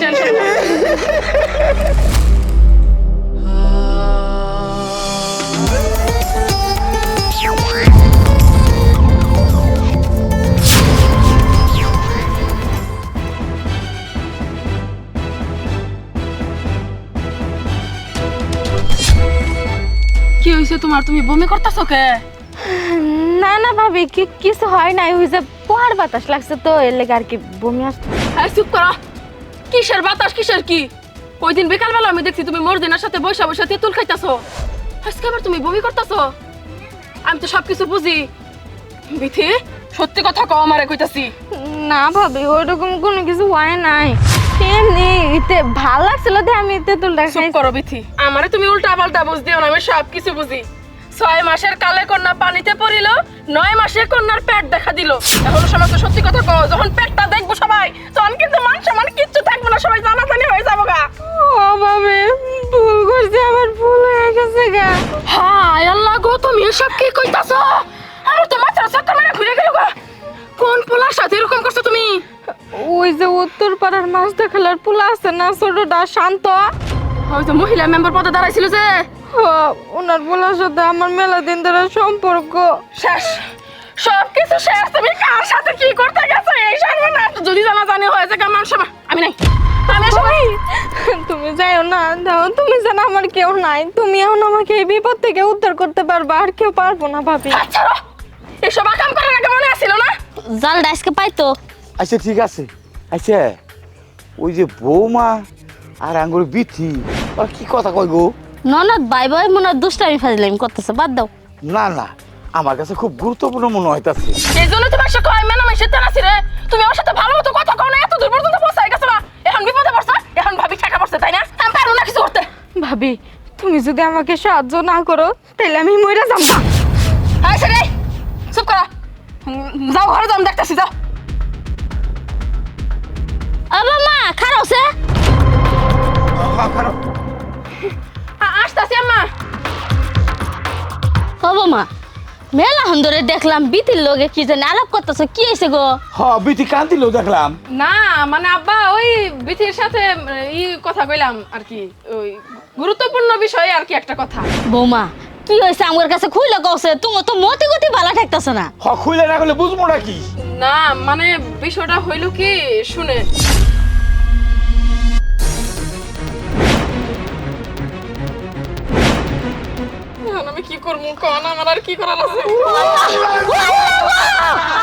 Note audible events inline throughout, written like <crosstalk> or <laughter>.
Tension কি হয়েছে তোমার তুমি বমি করতেছো কে না না ভাবি কি কিছু হয় নাই ওই যে পোহার বাতাস লাগছে তো এর লেগে আর কি বমি আসছে এই চুপ করো। কিসের বাতাস কিসের কি? ওই দিন বিকালবেলা আমি দেখছি তুমি মর্জিনার সাথে বসে বসে তেঁতুল খাইতাছো। আজকে আবার তুমি বমি করতেছো? আমি তো সবকিছু বুঝি। বিথি সত্যি কথা কও আমারে কইতাছি। না ভাবি ওইরকম কোনো কিছু হয় নাই। এমনি ইতে ভালো লাগছিল আমি তেঁতুলটা চুপ করো বিথি। আমারে তুমি উল্টা পাল্টা বুঝ দিও না আমি সব কিছু বুঝি। ছয় মাসের কালে কন্যা পানিতে পড়িল নয় মাসে কন্যার পেট দেখা দিল। এখন সমস্ত সত্যি কথা কও যখন পেটটা দেখব সবাই তখন কিন্তু মান সম্মান কিচ্ছু থাকবে না সবাই জানাজানি হয়ে যাব গা। ও ভাবি ভুল করছি আমার ভুল হয়ে গেছে গা। হায় আল্লাহ গো তুমি এসব কি কইতাছ? আমার তো মাথার চক্কর মেরে ঘুরে গেল গো। কোন পোলার সাথে এরকম করছ তুমি? ওই যে উত্তর পাড়ার মাছ দেখালার পোলা আছে না ছোট ছোটটা শান্ত। ওই তো মহিলা মেম্বার পদে দাঁড়াইছিল যে। ওনার পোলার সাথে আমার মেলা দিন ধরে সম্পর্ক। শেষ। সব কিছু শেষ। তুমি কার সাথে কি করতে গেছো? এই সর্বনাশ। যদি জানা জানি হয়েছে কেমন সময় আমি নাই। তুমি যাইও না দাও। তুমি জানো আমার কেউ নাই। তুমি এখন আমাকে এই বিপদ থেকে উদ্ধার করতে পারবা আর কেউ পারব না ভাবি। এসব আকাম করার আগে মনে আসছিল না? জালটা আজকে পাইতো। আচ্ছা ঠিক আছে। আচ্ছা ওই যে বৌমা আর আঙ্গুর বিথি ওরা কি কথা কয় গো? ননদ ভাই ভাই মনে হয় দুষ্টামি ফাজলামি করতেছে বাদ দাও। না না আমার কাছে খুব গুরুত্বপূর্ণ মনে হইতাছে। এই জন্য তোমার সাথে কয় মেনা মেশে তেনাছি রে। তুমি আমার সাথে ভালো মতো কথা কও না এত দূর পর্যন্ত পৌঁছাই গেছো না এখন বিপদে পড়ছে এখন ভাবি টাকা পড়ছে তাই না? আমি না কিছু করতে। ভাবি তুমি যদি আমাকে সাহায্য না করো তাহলে আমি মরে যাব হ্যাঁ সেরে চুপ করা। যাও ঘরে যাও আমি দেখতেছি যাও। আবা মা খারাপ হব মা। মেলা হন ধরে দেখলাম বিতির লগে কি জানি আলাপ করতেছ কি হয়েছে গো? হ বিথি কান্দিল দেখলাম। না মানে আব্বা ওই বিথির সাথে ই কথা কইলাম আর কি ওই গুরুত্বপূর্ণ বিষয়ে আর কি একটা কথা। বৌমা কি হয়েছে আমার কাছে খুইলে কছে তুমি তো মতি গতি ভালো ঠেকতেছ না। হ খুইলে না করলে বুঝব না কি না মানে বিষয়টা হইল কি শুনে। আমি কি করব? কন আমার আর কি করার আছে?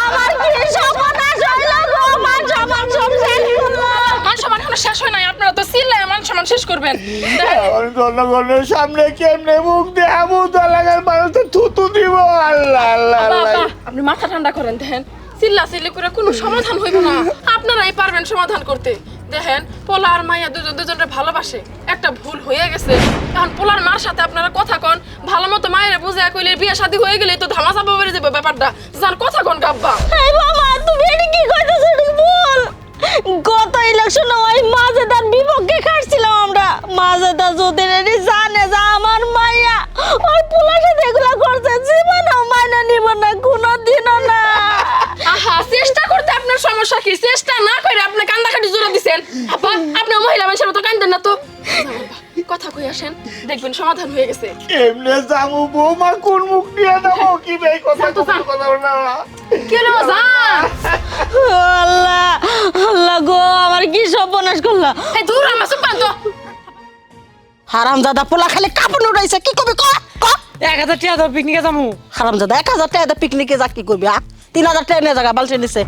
আমার কি সর্বনাশ হইল গো? মান সম্মান সব শেষ হলো। মান সম্মান এখনও শেষ হয় নাই। আপনারা তো চিল্লায় মান সম্মান শেষ করবেন। জনগণের সামনে কেমনে মুখ দেখাবো তো এলাকার মানুষ তো থুতু দিব। আল্লাহ আল্লাহ আপনি মাথা ঠান্ডা করেন দেখেন। চিল্লা চিল্লি করে কোনো সমাধান হইব না। আপনারাই পারবেন সমাধান করতে। দেখেন পোলা আর মাইয়া দুজন দুজনের ভালোবাসে। একটা ভুল হয়ে গেছে। এখন পোলার মার সাথে আপনারা কথা কন। ভালো মতো মায়ের বুঝে কইলে বিয়ে শাদী হয়ে গেলে তো ধামা চাপা বেড়ে যাবে ব্যাপারটা। যার কথা কন, গাব্বা। বাবা, তুমি কান্দাকাটি আপা আপনার মহিলা মানুষের মতো কান্দেন না তো। কথা কই আসেন দেখবেন সমাধান হয়ে গেছে। যাব বৌমা কোন মুখ দিয়ে দেবো কি ভাই কথা তো কথা বলো না? কি হলো যান আল্লাহ আল্লাহ গো আমার কি সর্বনাশ করলা? এই দূর আমার সুপান তো। হারাম দাদা পোলা খালি কাপড় উড়াইছে কি করবি ক? ক? এক হাজার টাকা দাও পিকনিকে যাব হারাম দাদা এক হাজার টাকা পিকনিকে যা কি করবি আ? তিন হাজার টাকা নিয়ে জায়গা বালতি নিছে।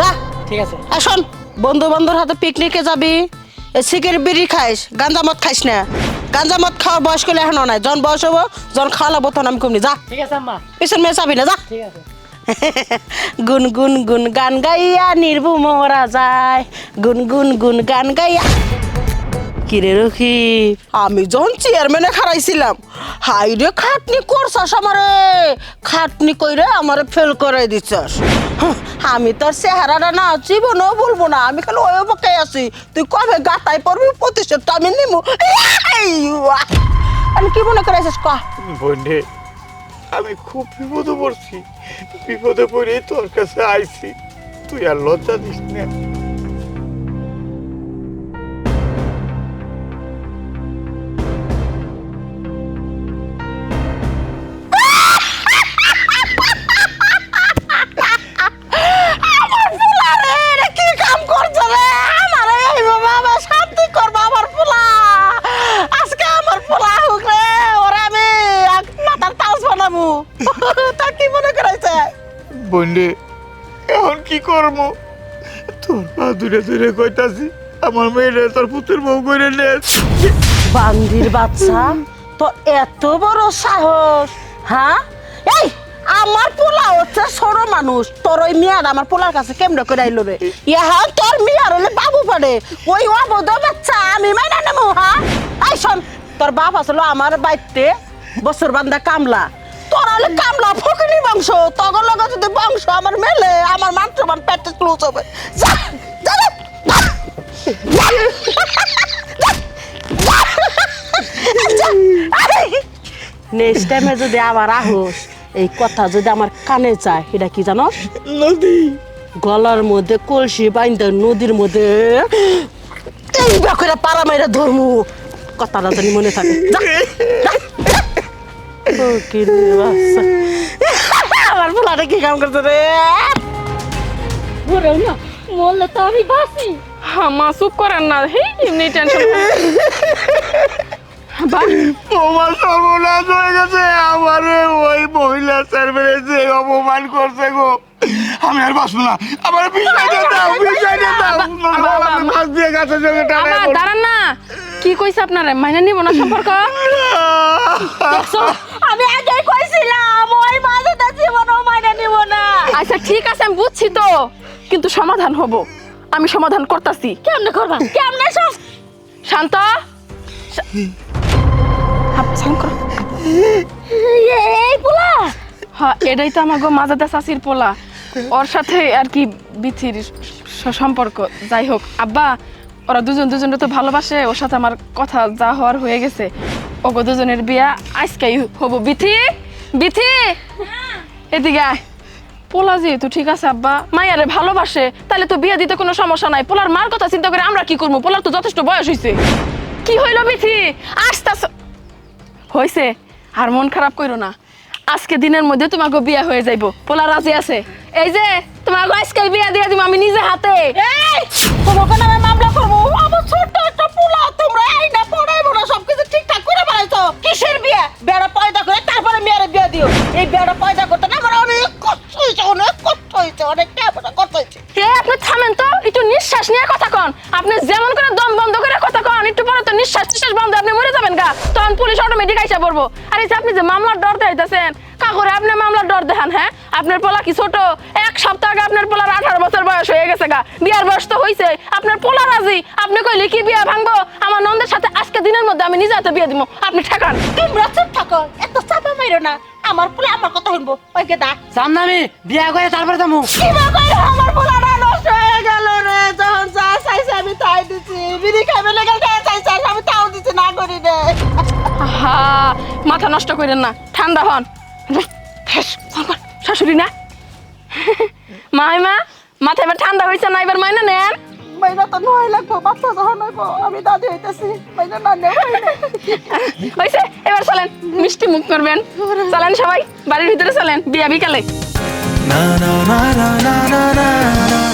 যা। ঠিক আছে। শোন। বন্ধু বান্ধবের হাতে পিকনিকে যাবি এ সিগারেট বিড়ি খাইস গাঞ্জা মদ খাইস না। গাঞ্জা মদ খাওয়ার বয়স করলে এখনও নাই জন বয়স হব জন খাওয়ালাবো তখন আমি কমনি যা। ঠিক আছে আম্মা। পিছন মেয়ে যাবি না যা। ঠিক আছে। <laughs> গুন গুন গুন গান গাইয়া নির্ভু মোরা যায়। গুন গুন গুন গান গাইয়া। কিরে রকি আমি যখন চেয়ারম্যানে খারাইছিলাম হাই রে খাটনি করছাস আমারে। খাটনি কইরে আমারে ফেল করাই দিছাস। হাহ, আমি তোর চেহারাটা না, জীবনও বলব না। আমি খালি ওই পক্ষে আছি। তুই কবে গাতাই পড়বি? প্রতিশোধ তো আমি নিমু। আমি কি মনে করেছিস ক? বন্ধে আমি খুব বিপদে পড়ছি। বিপদে পড়ে তোর কাছে আইছি। তুই আর লজ্জা দিস না। বোন এখন কি করব? তোর পা দূরে দূরে কইতাছি, আমার মেয়েরে তোর পুত্রের বউ করে নে বান্দির বাচ্চা, তো এত বড় সাহস হ্যাঁ? এই, আমার পোলা হচ্ছে ছোট মানুষ, তোর ওই মেয়ার আমার পোলার কাছে কেমনে করে আইলো রে? ইহা তোর মেয়ার হলে বাবু পারে, ওই অবধ বাচ্চা আমি মাইনা নেব হ্যাঁ? এই শোন, তোর বাপ আসলো আমার বাড়িতে, বছর বান্ধা কামলা, তোর হলে কামলা ফকিনি বংশ তখন লগে যদি বংশ আমার মেলে আমার মাত্র মান পেটে ক্লোজ হবে। যা যা নেক্সট টাইমে যদি আবার আহোস এই কথা যদি আমার কানে যায় এটা কি জানো? নদী। গলার মধ্যে কলসি বাইন্দা নদীর মধ্যে এই করে পাড়া মাইরা ধরমু। কথাটা জানি মনে থাকে যা, <laughs> কি বাচ্চা। আমার পোলাটা কি কাম করছে রে। না তো আমি বাসি হ্যাঁ মা চুপ করেন না হেই এমনি টেনশন তোমার সর্বনাশ হয়ে গেছে। আমারে ওই মহিলা সার্ভেরে যে অপমান করছে গো। আমি আর বাঁচবো না। আমার বিষয় দাও বিষয় দাও আমি মাছ দিয়ে গাছের সঙ্গে টানা আবার দাঁড়ান না। কি কইছে আপনারা? মাইনা নিব না সম্পর্ক? <laughs> আমি আগেই কইছিলাম। নিব না। আচ্ছা ঠিক আছে আমি বুঝছি তো। কিন্তু সমাধান হব। আমি সমাধান করতেছি। কেমনে করবা? কেমনে সব শান্ত। এই পোলা। হ্যাঁ এটাই তো আমার গো মাজাদা শাশির পোলা। ওর সাথে আর কি বিথির সম্পর্ক। যাই হোক আব্বা ওরা দুজন দুজনে তো ভালোবাসে। ওর সাথে আমার কথা যা হওয়ার হয়ে গেছে। ওগো দুজনের বিয়া আজকেই হব। বিথি বিথি! এদিকে আয়। পোলা যেহেতু, ঠিক আছে আব্বা? মায়ারে ভালোবাসে তাহলে তো বিয়ে দিতে কোনো সমস্যা নাই। পোলার মার কথা চিন্তা করে আমরা কি করব? পোলার তো যথেষ্ট বয়স হয়েছে কি হইল বিথি আস্তে আস্তে হয়েছে আর মন খারাপ করো না। আজকে দিনের মধ্যে তোমাকে বিয়ে হয়ে যাইব। পোলা রাজি আছে? এই যে, তোমাকে আজকে বিয়ে দিয়ে দিব আমি নিজে হাতে। তোমাকে নামে মামলা করব। আমার ছোট্ট একটা পোলা, তোমরা এই না পড়াইবো না, সবকিছু ঠিকঠাক করে বানাইছো কিসের বিয়ে বেড়া পয়দা করে তারপরে মেয়ের বিয়ে দিও এই বেড়া পয়দা করতে না আমার অনেক কষ্ট হয়েছে অনেক কষ্ট হয়েছে অনেক টাকা কষ্ট হয়েছে কে আপনি থামেন তো একটু নিঃশ্বাস নিয়ে কথা কন আপনি যেমন করে দম বন্ধ করে কথা কন একটু পরে তো নিঃশ্বাস নিঃশ্বাস বন্ধ আপনি মরে যাবেন গা তখন পুলিশ পড়ব আর এই যে আপনি যে মামলার ডর দেখাইতেছেন কাকুরে আপনি মামলার ডর দেখান হ্যাঁ? আপনার পোলা কি ছোট? এক সপ্তাহ আগে আপনার পোলার আঠারো বছর বয়স হয়ে গেছে গা। বিয়ার বয়স তো হয়েছে আপনার পোলা রাজি? আপনি কইলে কি বিয়া ভাঙবো? আমার নন্দের সাথে আজকে দিনের মধ্যে আমি নিজে হাতে বিয়ে দিব আপনি ঠেকান। তোমরা চুপ থাকো এত চাপা মাইরো না। আমার পোলা আমার কথা শুনব। ওই গেদা সামনে আমি বিয়া করে তারপরে যাব আমার পোলাটা নষ্ট হয়ে গেল রে? যখন যা চাইছে আমি তাই দিছি। বিড়ি খাইবে লেগে চাইছে আমি তাও দিছি না করি রে হা মাথা নষ্ট করেন না ঠান্ডা হন। শাশুড়ি না? মাই মা মাথা এবার ঠান্ডা হয়েছে না এবার মাইনা নেন। মাইনা তো নয় লাগবো বাচ্চা যখন হইবো আমি দাদি হইতেছি মাইনা না নেব এবার চলেন মিষ্টি মুখ করবেন। চলেন সবাই বাড়ির ভিতরে চলেন বিয়া বিকালে। na na na na na na